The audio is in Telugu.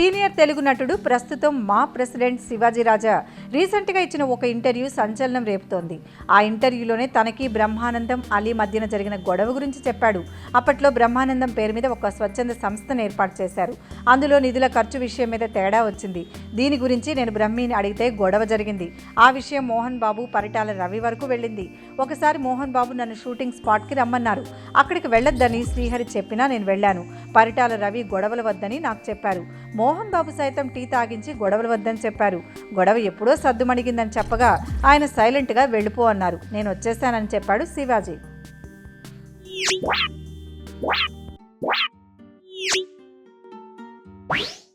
సీనియర్ తెలుగు నటుడు ప్రస్తుతం మా ప్రెసిడెంట్ శివాజీ రాజా రీసెంట్గా ఇచ్చిన ఒక ఇంటర్వ్యూ సంచలనం రేపుతోంది. ఆ ఇంటర్వ్యూలోనే తనకి బ్రహ్మానందం అలీ మధ్యన జరిగిన గొడవ గురించి చెప్పాడు. అప్పట్లో బ్రహ్మానందం పేరు మీద ఒక స్వచ్ఛంద సంస్థను ఏర్పాటు చేశారు. అందులో నిధుల ఖర్చు విషయం మీద తేడా వచ్చింది. దీని గురించి నేను బ్రహ్మీని అడిగితే గొడవ జరిగింది. ఆ విషయం మోహన్ బాబు పరిటాల రవి వరకు వెళ్ళింది. ఒకసారి మోహన్ బాబు నన్ను షూటింగ్ స్పాట్కి రమ్మన్నారు. అక్కడికి వెళ్ళొద్దని శ్రీహరి చెప్పినా నేను వెళ్ళాను. పరిటాల రవి గొడవలు వద్దని నాకు చెప్పారు. మోహన్ మోహన్ బాబు సైతం టీ తాగించి గొడవలు వద్దని చెప్పారు గొడవ ఎప్పుడో సద్దుమణిగిందని చెప్పగా ఆయన సైలెంట్గా వెళ్ళిపో అన్నారు నేను వచ్చేస్తానని చెప్పాడు శివాజీ What?